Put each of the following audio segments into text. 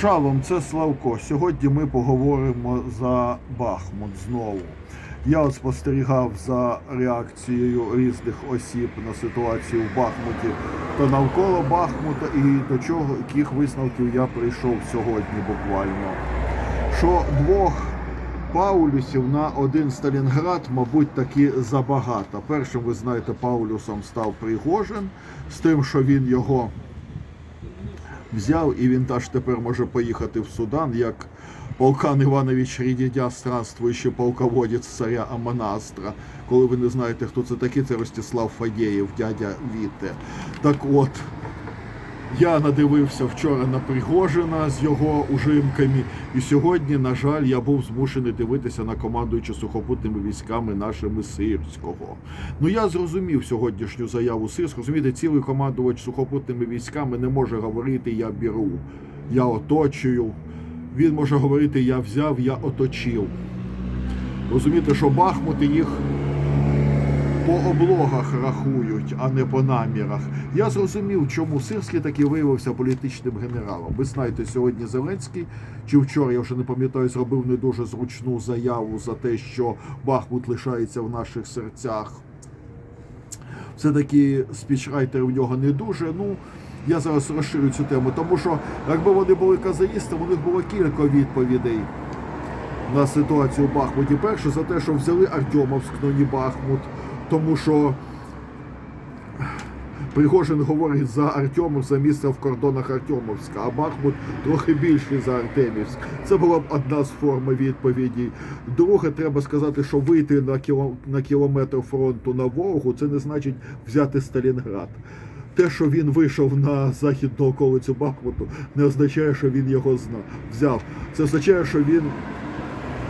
Шалом, це Славко. Сьогодні ми поговоримо за Бахмут знову. Я от спостерігав за реакцією різних осіб на ситуацію в Бахмуті та навколо Бахмута, і до чого яких висновків я прийшов сьогодні буквально. Що двох Паулюсів на один Сталінград, мабуть, таки забагато. Першим, ви знаєте, Паулюсом став Пригожин з тим, що він його взяв, і він теж тепер може поїхати в Судан, як полкан Іванович Рідідя, странствуючий полководець царя Аманастра. Коли ви не знаєте, хто це такий, це Ростислав Фадєєв, дядя Віте. Так от, я надивився вчора на Пригожина з його ужимками, і сьогодні, на жаль, я був змушений дивитися на командуючи сухопутними військами нашими Сирського. Ну я зрозумів сьогоднішню заяву Сирського. Розумієте, цілий командувач сухопутними військами не може говорити Я беру, я оточую. Він може говорити Я взяв, я оточив. Розумієте, що Бахмути їх по облогах рахують, а не по намірах. Я зрозумів, чому Сирський таки виявився політичним генералом. Ви знаєте, сьогодні Зеленський чи вчора, я вже не пам'ятаю, зробив не дуже зручну заяву за те, що Бахмут лишається в наших серцях. Все-таки спічрайтер в нього не дуже. Ну, я зараз розширю цю тему, тому що якби вони були казаїстами, у них було кілька відповідей на ситуацію в Бахмуті. Перше за те, що взяли Артемовськ, но не Бахмут, тому що Пригожин говорить за Артемовськ, за місце в кордонах Артемовська, а Бахмут трохи більший за Артемівськ. Це була б одна з форм відповіді. Друге, треба сказати, що вийти на, на кілометр фронту на Волгу, це не значить взяти Сталінград. Те, що він вийшов на західну околицю Бахмуту, не означає, що він його зна взяв. Це означає, що він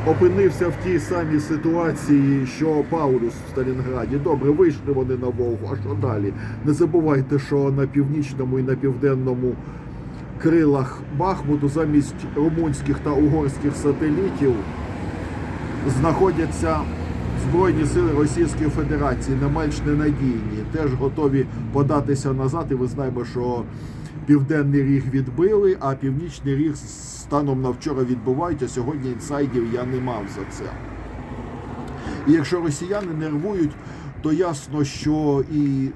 опинився в тій самій ситуації, що Паулюс в Сталінграді. Добре, вийшли вони на Волгу. А що далі? Не забувайте, що на північному і на південному крилах Бахмуту замість румунських та угорських сателітів знаходяться Збройні сили Російської Федерації не менш ненадійні, теж готові податися назад. І ви знаємо, що Південний ріг відбили, а північний ріг станом на вчора відбувають, а сьогодні інсайдів я не мав за це. І якщо росіяни нервують, то ясно, що і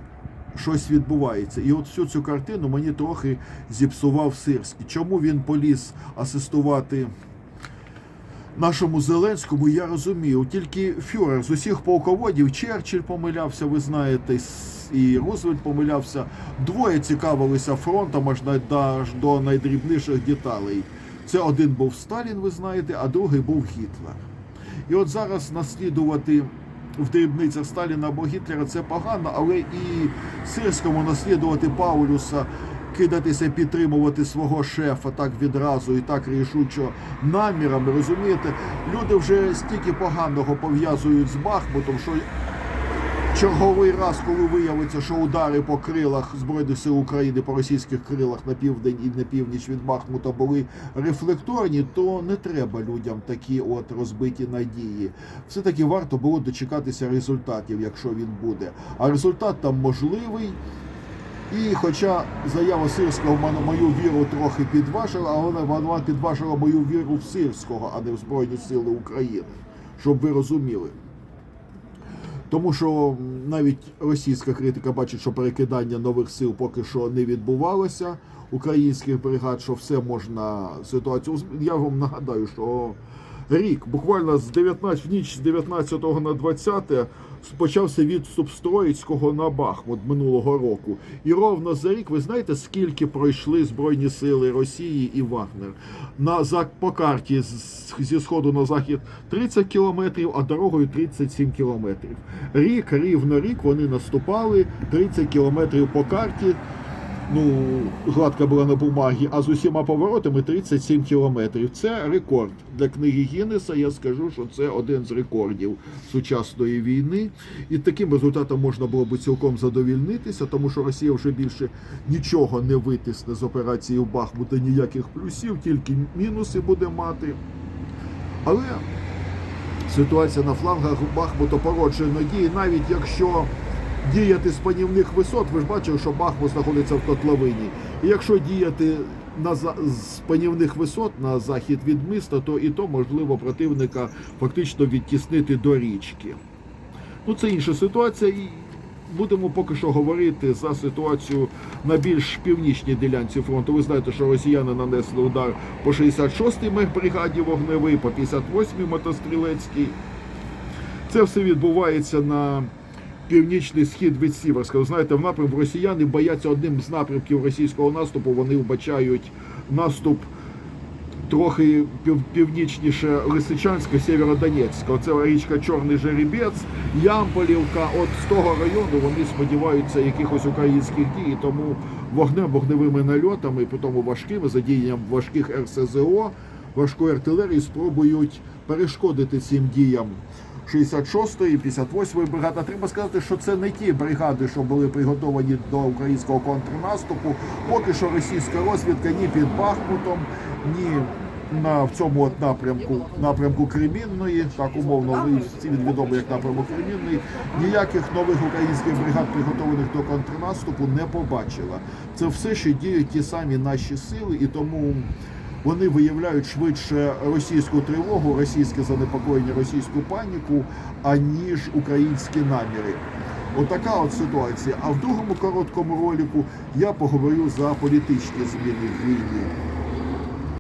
щось відбувається. І от всю цю картину мені трохи зіпсував Сирський. Чому він поліз асистувати? Нашому Зеленському я розумію, тільки Фюрер з усіх полководів Черчилль помилявся, ви знаєте, і Рузвельт помилявся. Двоє цікавилися фронтом аж до найдрібніших деталей. Це один був Сталін, ви знаєте, а другий був Гітлер. І от зараз наслідувати в дрібницях Сталіна або Гітлера це погано, але і Сирському наслідувати Паулюса, кидатися, підтримувати свого шефа так відразу і так рішучо намірами. Розумієте, люди вже стільки поганого пов'язують з Бахмутом, що черговий раз, коли виявиться, що удари по крилах Збройних сил України по російських крилах на південь і на північ від Бахмута були рефлекторні, то не треба людям такі от розбиті надії. Все таки варто було дочекатися результатів, якщо він буде. А результат там можливий. І хоча заява Сирського мою віру трохи підважила, але вона підважила мою віру в Сирського, а не в Збройні Сили України, щоб ви розуміли. Тому що навіть російська критика бачить, що перекидання нових сил поки що не відбувалося українських бригад, що все можна ситуацію. Я вам нагадаю, що рік, буквально з 19 в ніч з 19 на 20 почався відступ Строїцького на Бахмут минулого року. І ровно за рік, ви знаєте, скільки пройшли Збройні сили Росії і Вагнер? На, за, по карті з, зі сходу на захід 30 кілометрів, а дорогою 37 кілометрів. Рік, рівно рік вони наступали 30 кілометрів по карті. Ну, гладка була на бумагі, а з усіма поворотами 37 кілометрів. Це рекорд для книги Гіннеса. Я скажу, що це один з рекордів сучасної війни. І таким результатом можна було би цілком задовільнитися, тому що Росія вже більше нічого не витисне з операції в Бахмута, ніяких плюсів, тільки мінуси буде мати. Але ситуація на флангах Бахмута породжує надії, навіть якщо діяти з панівних висот, ви ж бачили, що Бахмут знаходиться в котловині. І якщо діяти на з панівних висот на захід від міста, то і то можливо противника фактично відтіснити до річки. Ну, це інша ситуація. І будемо поки що говорити за ситуацію на більш північній ділянці фронту. Ви знаєте, що росіяни нанесли удар по 66-й мехбригаді вогневий, по 58-й мотострілецькій. Це все відбувається на північний схід від Сіверська. Знаєте, в напрямку росіяни бояться одним з напрямків російського наступу. Вони вбачають наступ трохи пів, північніше Лисичанська, Сєвєродонецька. Оце річка Чорний Жеребець, Ямполівка. От з того району вони сподіваються якихось українських дій. Тому вогнем, вогневими нальотами, при тому важкими задіянням важких РСЗО, важкої артилерії спробують перешкодити цим діям. 66-ї, 58-ї бригади. Треба сказати, що це не ті бригади, що були приготовані до українського контрнаступу. Поки що російська розвідка ні під Бахмутом, ні на в цьому от напрямку напрямку Кремінної, так умовно всі відомо як напрямок Кремінної, ніяких нових українських бригад, приготованих до контрнаступу, не побачила. Це все ще діють ті самі наші сили, і тому вони виявляють швидше російську тривогу, російське занепокоєння, російську паніку, аніж українські наміри. Отака от ситуація. А в другому короткому ролику я поговорю за політичні зміни в війні.